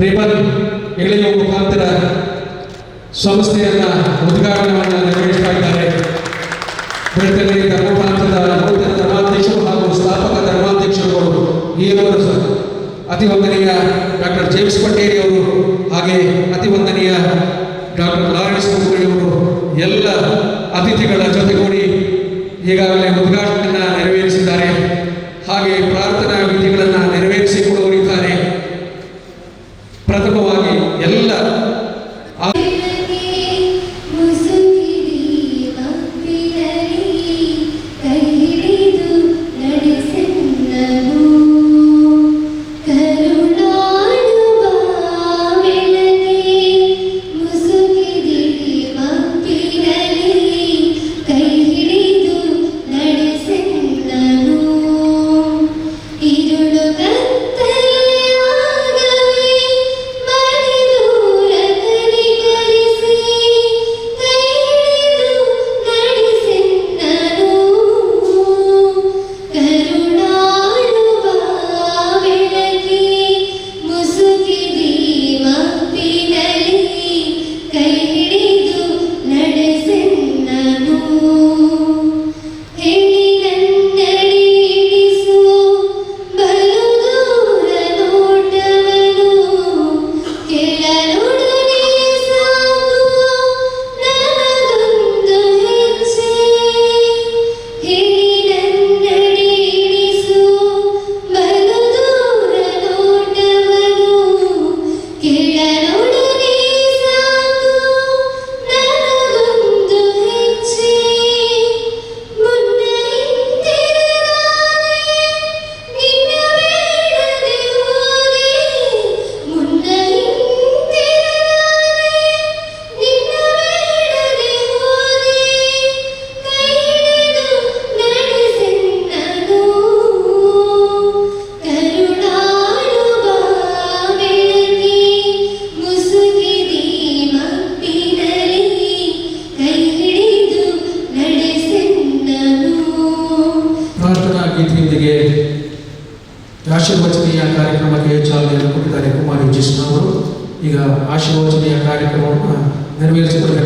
Ribbon ಎಳೆಯುವ ಮುಖಾಂತರ ಸಂಸ್ಥೆಯನ್ನ ಉದ್ಘಾಟನೆಯನ್ನು ನೆರವೇರಿಸ್ತಾ ಇದ್ದಾರೆ. ಬೆಳ್ತಂಗಡಿ ಧರ್ಮಪ್ರಾಂತದ ನೂತನ ಧರ್ಮಾಧ್ಯಕ್ಷರು ಹಾಗೂ ಸ್ಥಾಪಕ ಧರ್ಮಾಧ್ಯಕ್ಷರು ಈರವರು ಅತಿ ವಂದನೀಯ ಡಾಕ್ಟರ್ ಜೇಮ್ಸ್ ಪಟ್ಟೇರಿ ಅವರು ಹಾಗೆ ಅತಿ ವಂದನೀಯ ಡಾಕ್ಟರ್ ಲಾರೆನ್ಸ್ ಅವರು ಎಲ್ಲ ಅತಿಥಿಗಳ ಜೊತೆಗೂಡಿ ಈಗಾಗಲೇ ಉದ್ಘಾಟನೆಯನ್ನು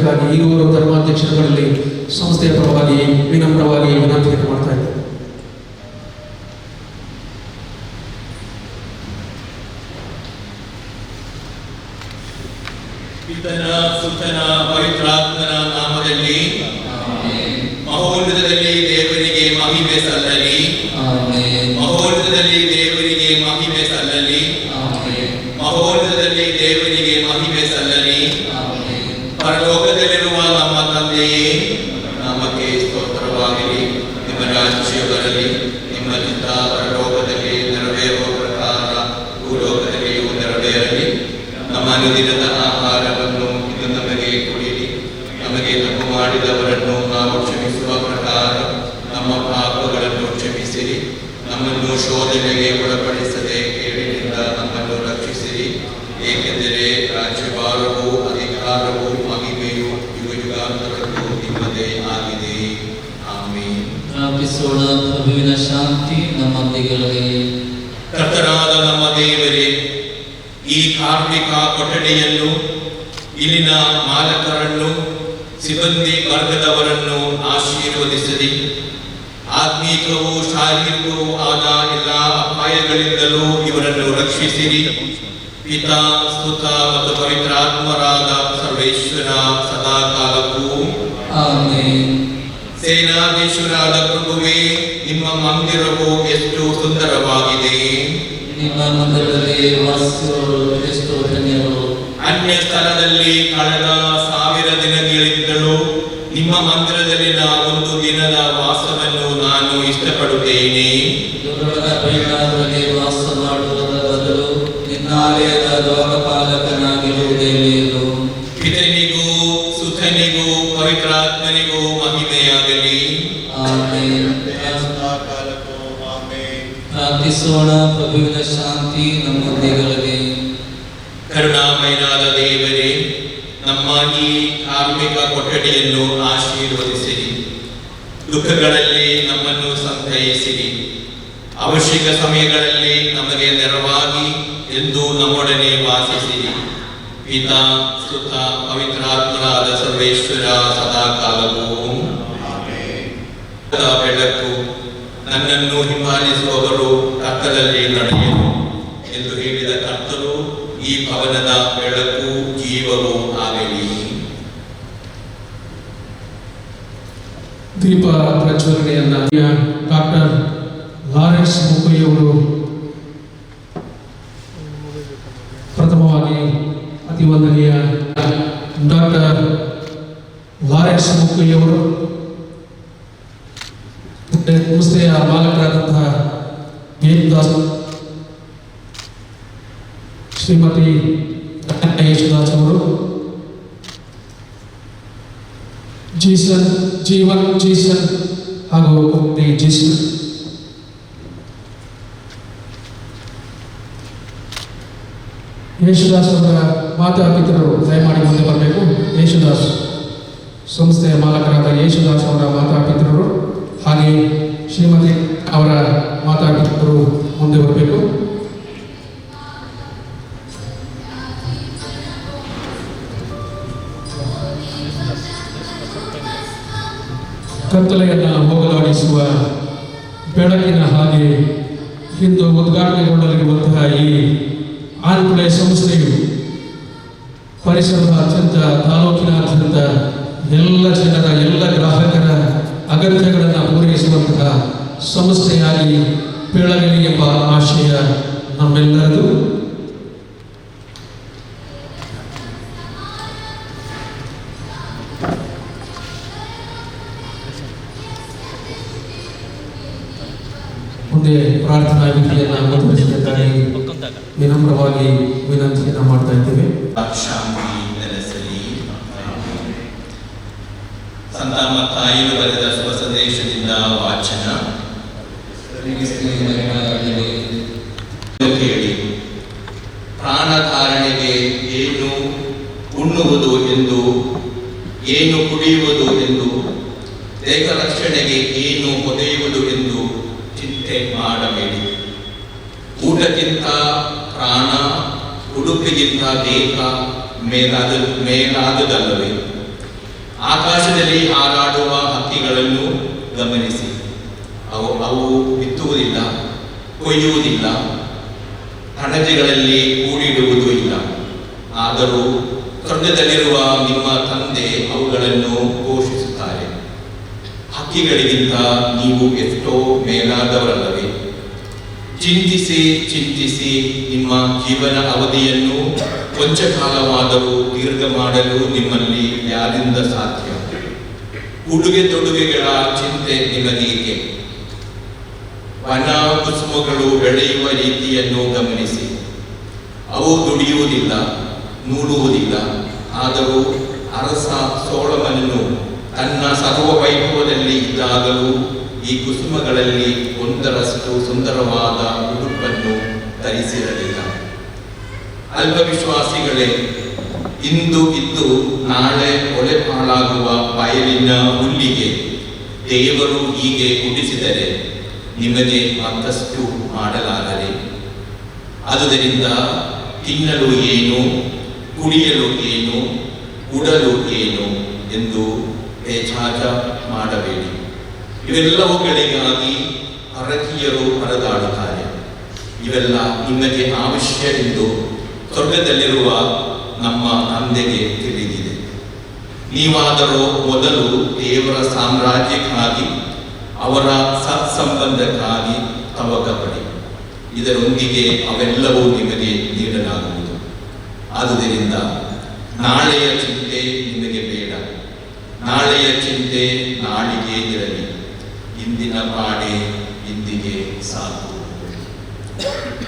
ನೆರವೇರಿಸಿಕೊಡಬೇಕಾಗಿ ಈರುವರು ಧರ್ಮಾಧ್ಯಕ್ಷರುಗಳಲ್ಲಿ ಸಂಸ್ಥೆಯ ಪರವಾಗಿ ವಿನಮ್ರವಾಗಿ ವಿನಂತಿಯನ್ನು ಮಾಡ್ತಾ ಇದ್ದಾರೆ ಪಿತನ ಸುತನ ನಮ್ಮನ್ನು ಶೋಧನೆಗೆ ಒಳಪಡಿಸದೆ ಕೇಳಿನಿಂದ ನಮ್ಮನ್ನು ರಕ್ಷಿಸಿರಿ. ಏಕೆಂದರೆ ರಾಜ್ಯಭಾರವು ಅಧಿಕಾರವು ಮಹಿಮೆಯು ಯುಗ ಯುಗಾಂತರಕ್ಕೂ ನಿಮ್ಮದೇ ಆಗಿದೆ. ಆಮೇಲೆ ಪ್ರಾರ್ಥಿಸೋಣ ಪ್ರಭುವಿನ ಶಾಂತಿ ನಮ್ಮೊಂದಿಗಿರಲಿ ಕರ್ತನಾದ ನಮ್ಮ ದೇವರೇ ಈ ಕಾರ್ಮಿಕ ಕೊಠಡಿಯನ್ನು ಇಲ್ಲಿನ ಮಾಲಕರನ್ನು ಸಿಬ್ಬಂದಿ ವರ್ಗದವರನ್ನು ಆಶೀರ್ವದಿಸಲಿ. ಆತ್ಮೀಕವೂ ಶಾರೀರಿಕವೂ ಆದ ಎಲ್ಲ ಅಪಾಯಗಳಿಂದಲೂ ಇವರನ್ನು ರಕ್ಷಿಸಿರಿ. ಪಿತಾ ಸ್ತುತ ಮತ್ತು ಪವಿತ್ರಾತ್ಮರಾದ ಸರ್ವೇಶ್ವರ ಸದಾಕಾಲಕ್ಕೂ. ಕಾಲಕ್ಕೂ ಸೇನಾಧೀಶ್ವರಾದ ಪ್ರಭುವೇ ನಿಮ್ಮ ಮಂದಿರವು ಎಷ್ಟು ಸುಂದರವಾಗಿದೆ. ನಿಮ್ಮ ಮಂದಿರದಲ್ಲಿ ಎಷ್ಟು ಧನ್ಯರು. ಅನ್ಯ ಸ್ಥಳದಲ್ಲಿ ಕಳೆದ ಸಾವಿರ ದಿನಗಳಿಂದಲೂ ನಿಮ್ಮ ಮಂದಿರದಲ್ಲಿ ಒಂದು ದುಃಖಗಳಲ್ಲಿ ನಮ್ಮನ್ನು ಸಂಗ್ರಹಿಸಿರಿ ಅವಶ್ಯಕ ಸಮಯಗಳಲ್ಲಿ ನಮಗೆ ನೆರವಾಗಿ ಎಂದು ನಮ್ಮೊಡನೆ ವಾಸಿಸಿರಿ. ಪಿತಾ ಸುತ ಪವಿತ್ರಾತ್ಮರಾದ ಸರ್ವೇಶ್ವರ ಸದಾ ಕಾಲವೂ ಬೆಳಕು ನನ್ನನ್ನು ಹಿಂಬಾಲಿಸುವವರು ಕತ್ತಲಲ್ಲಿ ನಡೆಯಲು ಎಂದು ಹೇಳಿದ ಕರ್ತರು ಈ ಭವನದ ಬೆಳಕು ಜೀವವೂ ಆಗಲಿ ದೀಪ ಪ್ರಜ್ವಲನೆಯನ್ನ ಡಾಕ್ಟರ್ ಲಾರೆನ್ಸ್ ಮುಕುಯಿಯವರು ಪ್ರಥಮವಾಗಿ ಅತಿವಂದನೀಯ ಡಾಕ್ಟರ್ ಲಾರೆನ್ಸ್ ಮುಕುಯಿಯವರು ಸಂಸ್ಥೆಯ ಮಾಲಕರಾದಂತಹ ಯೇಸುದಾಸ್ ಶ್ರೀಮತಿ ಯೇಸುದಾಸ್ ಅವರು. ಜೀಸನ್, ಜೀವನ್, ಜೀಸನ್ ಹಾಗೂ ಕುಮಾರಿ ಜೀಸನ್. ಅವರ ಮಾತಾಪಿತರು ದಯಮಾಡಿ ಮುಂದೆ ಬರಬೇಕು. ಯೇಸುದಾಸ್, ಸಂಸ್ಥೆಯ ಮಾಲಕರಾದ ಯೇಸುದಾಸ್ ಅವರ ಮಾತಾಪಿತರು ಹಾಗೆಯೇ ಶ್ರೀಮತಿ ಅವರ ಮಾತಾಪಿತರು ಮುಂದೆ ಬರಬೇಕು. ಕತ್ತಲೆಯನ್ನು ಹೋಗಲಾಡಿಸುವ ಬೆಳಕಿನ ಹಾಗೆ ಇಂದು ಉದ್ಘಾಟನೆಗೊಳ್ಳಲಿರುವಂತಹ ಈ ಆನ್ಪ್ಲೇ ಸಂಸ್ಥೆಯು ತಾಲೂಕಿನ ತಾಲೂಕಿನಾದ್ಯಂತ ಎಲ್ಲ ಜನರ, ಎಲ್ಲ ಗ್ರಾಹಕರ ಅಗತ್ಯಗಳನ್ನು ಪೂರೈಸುವಂತಹ ಸಂಸ್ಥೆಯಾಗಿ ಬೆಳಗಲಿ ಎಂಬ ಆಶಯ ನಮ್ಮೆಲ್ಲರದು. ಮುಂದೆ ಪ್ರಾರ್ಥನಾ ವಿಧಿಯನ್ನು ಮುಂದುವರಿಸಿದ್ದಾರೆ ವಿನಮ್ರವಾಗಿ ವಿನಂತಿಯನ್ನು ಮಾಡ್ತಾ ಇದ್ದೇವೆ. ಶಾಂತಿ ನೆಲೆಸಲಿ ಸಂತ ಮತ್ತಾಯಿನು ಬರೆದ ಸ್ವ ಸಂದೇಶದಿಂದ ವಾಚನ ಇದು ಕೇಳಿ ಪ್ರಾಣಧಾರಣೆಗೆ ಏನು ಉಣ್ಣುವುದು ಎಂದು ಏನು ಕುಡಿಯುವುದು ಎಂದು ದೇಹ ರಕ್ಷಣೆಗೆ ಏನು ಹೊದೆಯುವುದು ಎಂದು ಚಿಂತೆ ಮಾಡಬೇಡಿ ಊಟಕ್ಕಿಂತ ಪ್ರಾಣ ಉಡುಪಿಗಿಂತ ದೇಹ ಮೇಲಾದ ಮೇಲಾದುದಲ್ಲವೇ ಆಕಾಶದಲ್ಲಿ ಹಾರಾಡುವ ಹಕ್ಕಿಗಳನ್ನು ಗಮನಿಸಿ. ಅವು ಅವು ಬಿತ್ತುವುದಿಲ್ಲ, ಕೊಯ್ಯುವುದಿಲ್ಲ, ಹಣಜೆಗಳಲ್ಲಿ ಕೂಡಿಡುವುದೂ ಇಲ್ಲ. ಆದರೂ ಸ್ವರ್ಗದಲ್ಲಿರುವ ನಿಮ್ಮ ತಂದೆ ಅವುಗಳನ್ನು ಪೋಷಿಸುತ್ತಾರೆ. ಹಕ್ಕಿಗಳಿಗಿಂತ ನೀವು ಎಷ್ಟೋ ಮೇಲಾದವರಲ್ಲವೇ? ಚಿಂತಿಸಿ ಚಿಂತಿಸಿ ನಿಮ್ಮ ಜೀವನ ಅವಧಿಯನ್ನು ಕೊಂಚ ಕಾಲವಾದರೂ ದೀರ್ಘ ಮಾಡಲು ನಿಮ್ಮಲ್ಲಿ ಯಾರಿಂದ ಸಾಧ್ಯ? ಉಡುಗೆ ತೊಡುಗೆಗಳ ಚಿಂತೆ ನಿಮಗೇಕೆ. ವನ ಕುಸುಮಗಳು ಬೆಳೆಯುವ ರೀತಿಯನ್ನು ಗಮನಿಸಿ. ಅವು ದುಡಿಯುವುದಿಲ್ಲ ನೂಡುವುದಿಲ್ಲ ಆದರೂ ಅರಸ ಸೋಳಮನ್ನು ತನ್ನ ಸರ್ವ ವೈಭವದಲ್ಲಿ ಇದ್ದಾಗಲೂ ಈ ಕುಸುಮಗಳಲ್ಲಿ ಒಂದರಷ್ಟು ಸುಂದರವಾದ ಉಡುಪನ್ನು ಧರಿಸಿರಲಿಲ್ಲ. ಅಲ್ಪವಿಶ್ವಾಸಿಗಳೇ, ಇಂದು ಇದ್ದು ನಾಳೆ ಒಲೆ ಪಾಳಾಗುವ ಬಯಲಿನ ಹುಲ್ಲಿಗೆ, ದೇವರು ಹೀಗೆ ಕುಟಿಸಿದರೆ ನಿಮಗೆ ಮತ್ತಷ್ಟು ಮಾಡಲಾಗಲಿ. ಆದುದರಿಂದ ತಿನ್ನಲು ಏನು, ಕುಡಿಯಲು ಏನು, ಉಡಲು ಏನು ಎಂದು ಬೇಚಾಚ ಮಾಡಬೇಡಿ. ಇವೆಲ್ಲವುಗಳಿಗಾಗಿ ಪರಕೀಯರು ಹರಿದಾಡುತ್ತಾರೆ. ಇವೆಲ್ಲ ನಿಮಗೆ ಅವಶ್ಯ ಎಂದು ಸ್ವರ್ಗದಲ್ಲಿರುವ ನಮ್ಮ ತಂದೆಗೆ ತಿಳಿದಿದೆ. ನೀವಾದರೂ ಮೊದಲು ದೇವರ ಸಾಮ್ರಾಜ್ಯಕ್ಕಾಗಿ ಅವರ ಸತ್ಸಂಬಂಧಕ್ಕಾಗಿ ತವಕಪಡಿ. ಇದರೊಂದಿಗೆ ಅವೆಲ್ಲವೂ ನಿಮಗೆ ನೀಡಲಾಗುವುದು. ಆದುದರಿಂದ ನಾಳೆಯ ಚಿಂತೆ ನಿಮಗೆ ಬೇಡ. ನಾಳೆಯ ಚಿಂತೆ ನಾಳಿಗೆ ಇರಲಿ. ಇಂದಿನ ಪಾಡೆ ಇಂದಿಗೆ ಸಾಕು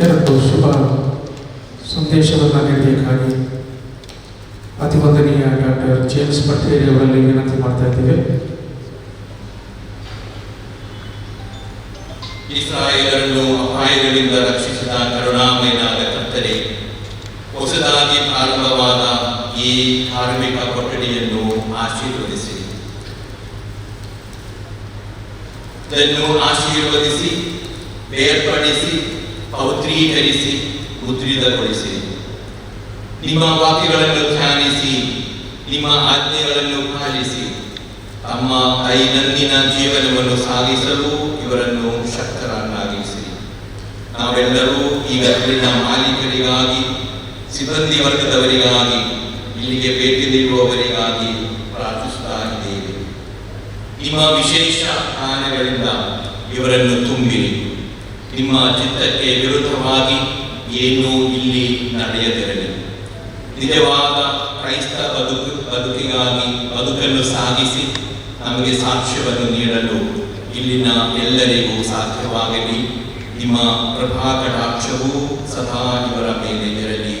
ಎರಡು ಶುಭ ಸಂದೇಶವನ್ನು ನೀಡಬೇಕಾಗಿ ಪಟೇರಿ ಅವರಲ್ಲಿ ವಿನಂತಿ ಮಾಡ್ತಾ ಇದ್ದೀವಿ. ಇಸ್ರಾಯೇಲರನ್ನು ಅಪಾಯಗಳಿಂದ ರಕ್ಷಿಸಿದ ಕರುಣಾಮಯನಾದ ಕರ್ತನೆ ಹೊಸ ಹೊಸದಾಗಿ ಪ್ರಾರಂಭವಾದ ಈ ಧಾರ್ಮಿಕ ಕೊಠಡಿಯನ್ನು ಆಶೀರ್ವದಿಸಿ. ಇದನ್ನು ಆಶೀರ್ವದಿಸಿ, ಬೇರ್ಪಡಿಸಿ ಪೌತ್ರೀಕರಿಸಿ ಮುದ್ರಿತಗೊಳಿಸಿ. ನಿಮ್ಮ ವಾಕ್ಯಗಳನ್ನು ಧ್ಯಾನಿಸಿ ನಿಮ್ಮ ಆಜ್ಞೆಗಳನ್ನು ಪಾಲಿಸಿ. ತಮ್ಮ ದೈನಂದಿನ ಜೀವನವನ್ನು ಸಾಗಿಸಲು ಇವರನ್ನು ಶಕ್ತರನ್ನಾಗಿಸಿ ನಾವೆಲ್ಲರೂ ಈ ಗದ್ದಲಿನ ಮಾಲೀಕರಿಗಾಗಿ, ಸಿಬ್ಬಂದಿ ವರ್ಗದವರಿಗಾಗಿ, ಇಲ್ಲಿಗೆ ಭೇಟಿ ನೀಡುವವರಿಗಾಗಿ ಪ್ರಾರ್ಥಿಸ್ತಾ ಇದ್ದೇವೆ. ನಿಮ್ಮ ವಿಶೇಷ ಜ್ಞಾನಗಳಿಂದ ಇವರನ್ನು ತುಂಬಿರಿ ನಿಮ್ಮ ಚಿತ್ತಕ್ಕೆ ವಿರುದ್ಧವಾಗಿ ಏನೂ ಇಲ್ಲಿ ನಡೆಯದಿರಲಿ. ನಿಜವಾದ ಕ್ರೈಸ್ತ ಬದುಕು, ಬದುಕಿಗಾಗಿ, ಬದುಕನ್ನು ಸಾಗಿಸಿ ನಮಗೆ ಸಾಕ್ಷ್ಯವನ್ನು ನೀಡಲು ಇಲ್ಲಿನ ಎಲ್ಲರಿಗೂ ಸಾಧ್ಯವಾಗಲಿ. ನಿಮ್ಮ ಪ್ರಭಾ ಕಟಾಕ್ಷವೂ ಸದಾ ಇವರ ಮೇಲೆ ಇರಲಿ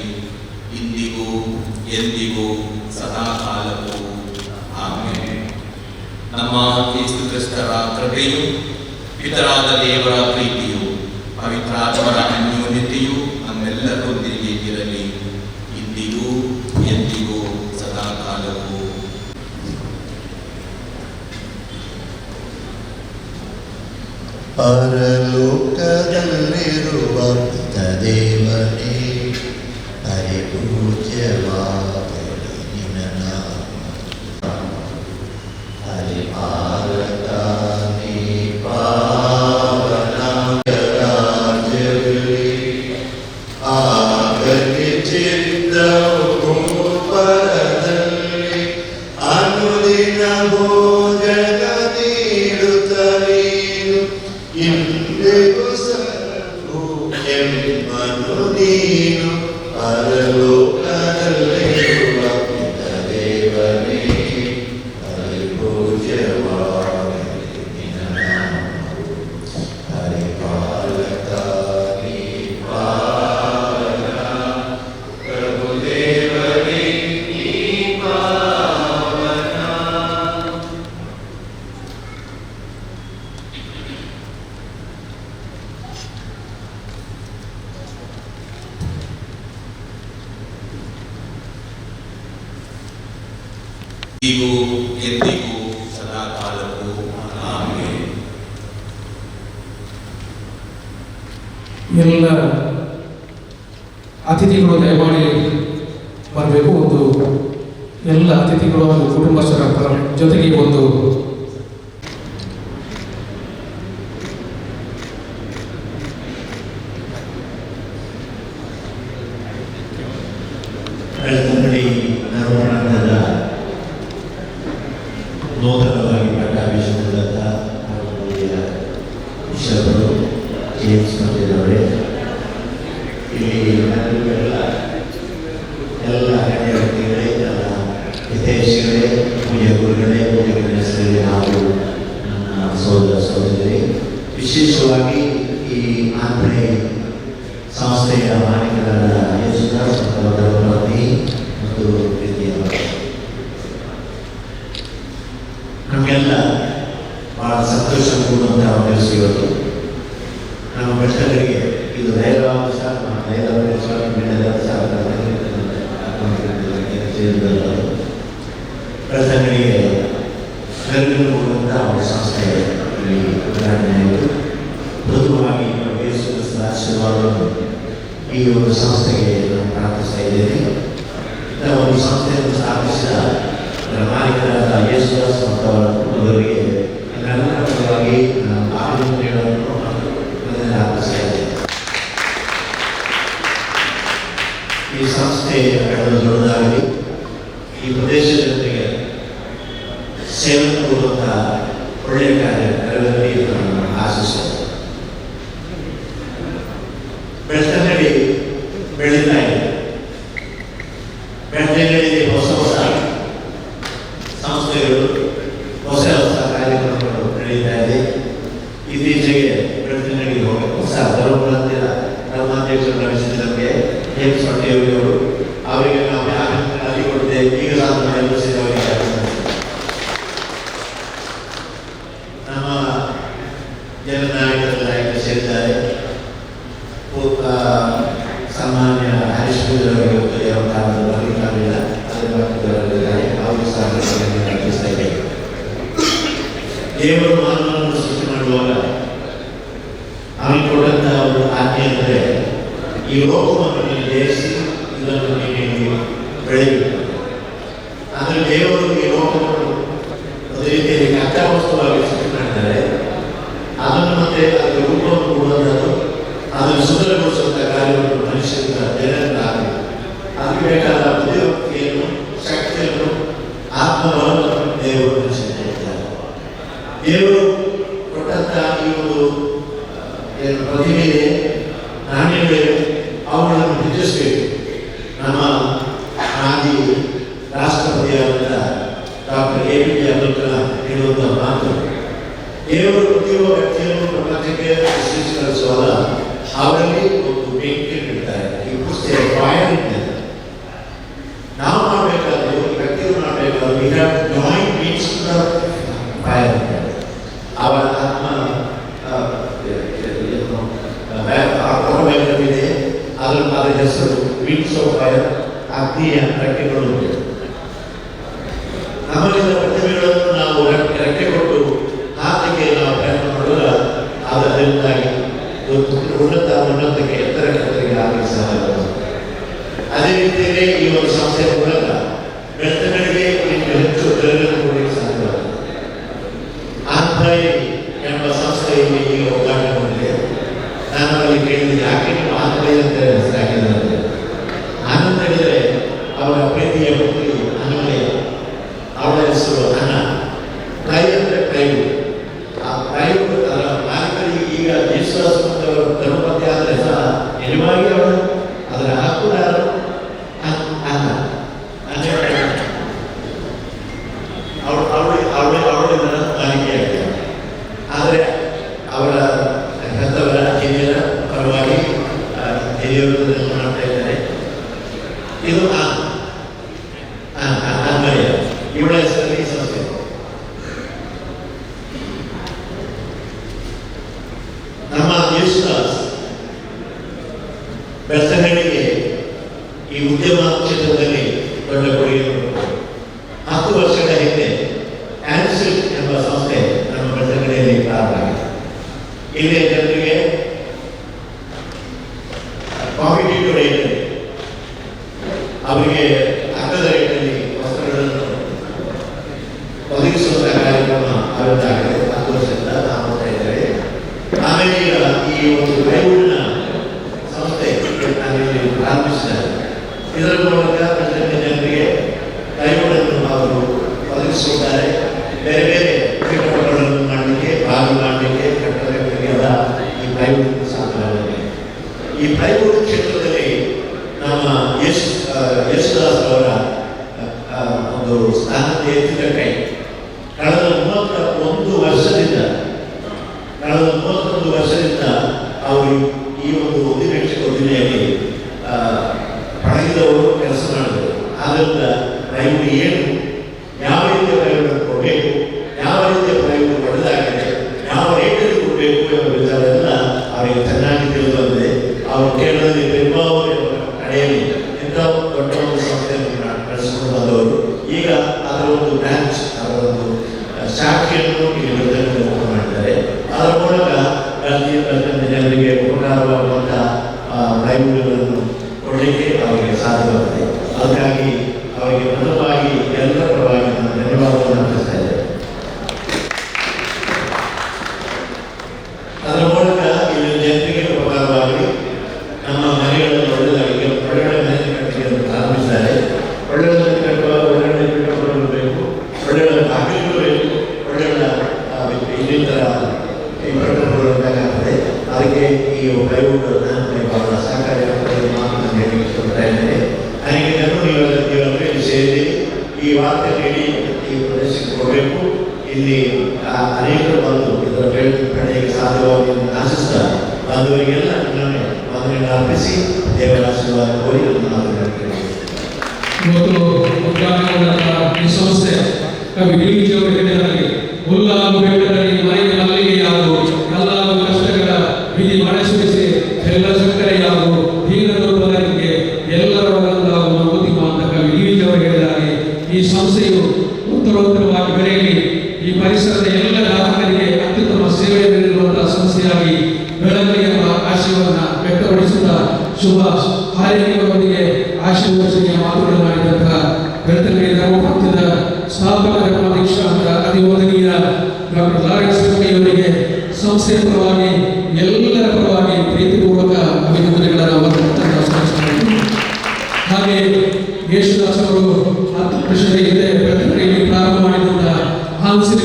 ಇಂದಿಗೂ, ಎಂದಿಗೂ ಸದಾ ಕಾಲವೂ. ಆಮೇಲೆ ನಮ್ಮ ಯೇಸು ಕ್ರಿಸ್ತರ ಕೃಪೆಯು, ಪಿತರಾದ ದೇವರ ಪ್ರೀತಿಯು, ಪವಿತ್ರಾತ್ಮರ ಪರಲೋಕದಲ್ಲಿರುವ ದೇವನೇ ಪರಿಪೂಜ್ಯವಾಗಲಿ era 나머지는 ಇವತ್ತು ಉದ್ಘಾಟನೆ ಈ ಸಂಸ್ಥೆ ಕವಿ ಡಿ ಜಿ ಅವರು ಹೇಳಿದ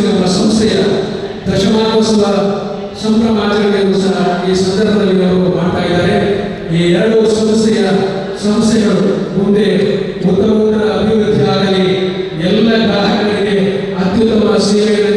ಸಂಸ್ಥೆಯ ಸಂಸ್ಥೆಯ ದಶಮಾನೋತ್ಸವ ಸಂಭ್ರಮಾಚರಣೆಯನ್ನು ಸಹ ಈ ಸಂದರ್ಭದಲ್ಲಿ ಅವರು ಮಾಡ್ತಾ ಇದ್ದಾರೆ. ಈ ಎರಡು ಸಂಸ್ಥೆಯ ಸಂಸ್ಥೆಗಳು ಮುಂದೆ ಉತ್ತಮೋತ್ತರ ಅಭಿವೃದ್ಧಿ ಆಗಲಿ, ಎಲ್ಲ ಗ್ರಾಹಕರಿಗೆ ಅತ್ಯುತ್ತಮ ಸೇವೆಗಳನ್ನು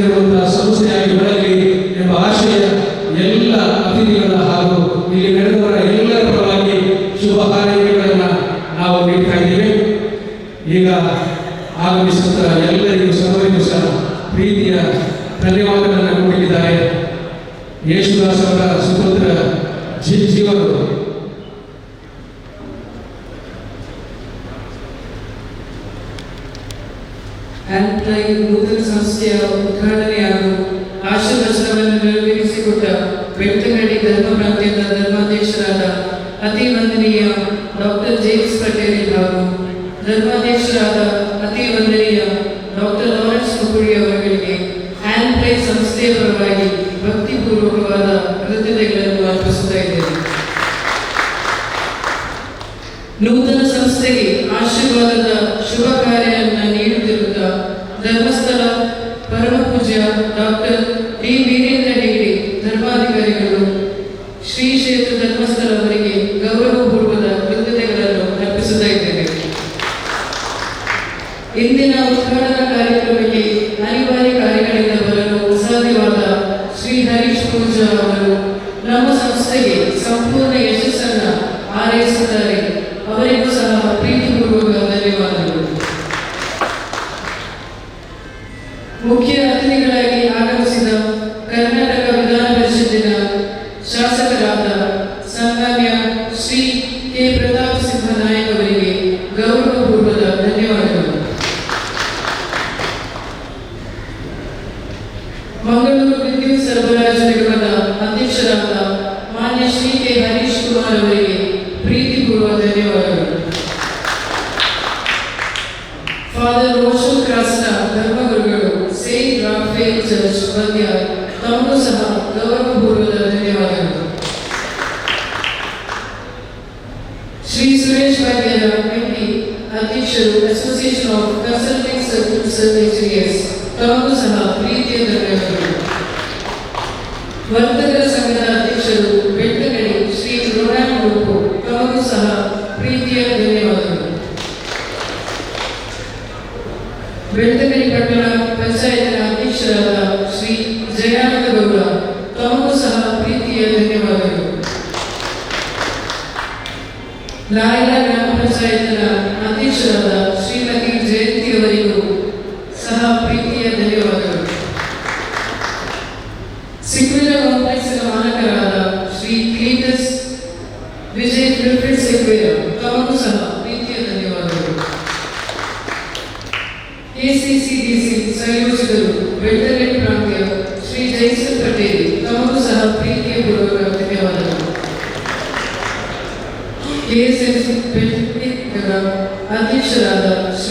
ಅತಿ ವಂದನೀಯ ಡಾಕ್ಟರ್ ಜೇಮ್ಸ್ ಪಟೇಲ್ ಹಾಗೂ ಧರ್ಮಾಧ್ಯಕ್ಷರಾದ ಅತಿ ವಂದನೀಯ ಡಾಕ್ಟರ್ ಲಾರೆನ್ಸ್ ಕುಕುಳಿ ಅವರುಗಳಿಗೆ ಹ್ಯಾಂಡ್ ಪ್ಲೇ ಸಂಸ್ಥೆಯ ಪರವಾಗಿ ಭಕ್ತಿಪೂರ್ವಕವಾದ ಕೃತಜ್ಞತೆಗಳನ್ನು ಅರ್ಪಿಸುತ್ತಾ ಇದ್ದೇನೆ. ನೂತನ ಸಂಸ್ಥೆಗೆ ಆಶೀರ್ವಾದದ ಶುಭ ಕಾರ್ಯವನ್ನು ನೀಡುತ್ತಿರುತ್ತ ಧರ್ಮಸ್ಥಳ ಪರಮ ಪೂಜ್ಯ ಡಾಕ್ಟರ್ ಮುಖ್ಯ ಅತಿಥಿಗಳಾಗಿ ಆಗಮಿಸಿದ ಕರ್ನಾಟಕ ವಿಧಾನ ಪರಿಷತ್ತಿನ ಶಾಸಕರ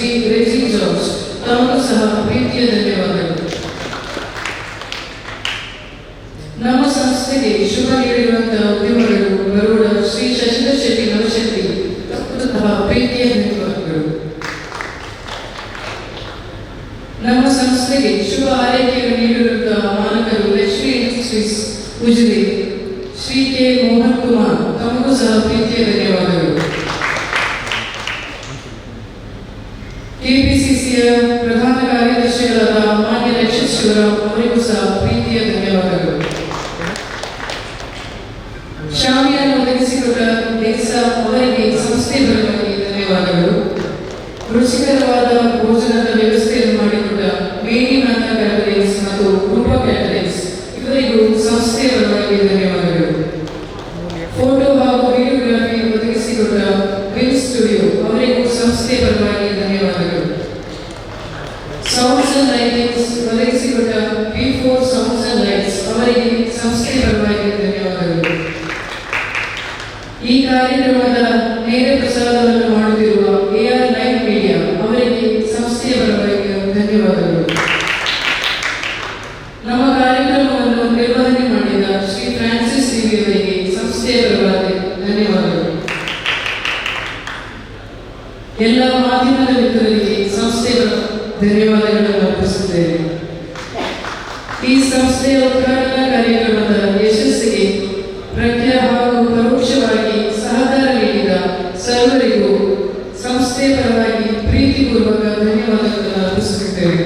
ಶ್ರೀ ಗ್ರೇಸಿ ಜಾರ್ಜ್ ತಮಗೂ ಸಹ ಪ್ರೀತಿಯ ಧನ್ಯವಾದಗಳು ನಮ್ಮ ಸಂಸ್ಥೆಗೆ ಶುಭ ನೀಡಿರುವಂತಹ ಉದ್ಯಮಗಳು ಗರುಡ ಶ್ರೀ ಶಶಿಧರ್ ಶೆಟ್ಟಿ ನವಶೆಟ್ಟಿ ಪ್ರೀತಿಯ ಧನ್ಯವಾದಗಳು ನಮ್ಮ ಸಂಸ್ಥೆಗೆ ಶುಭ ಆರೈಕೆಯನ್ನು ನೀಡಿರುವಂತಹ ಮಾನಕರು Lakshmi institutes Ujire so still maybe the ಸಂಸ್ಥೆಯ ಪರವಾಗಿ ಪ್ರೀತಿಪೂರ್ವಕ ಧನ್ಯವಾದಗಳನ್ನು ಅರ್ಪಿಸುತ್ತೇವೆ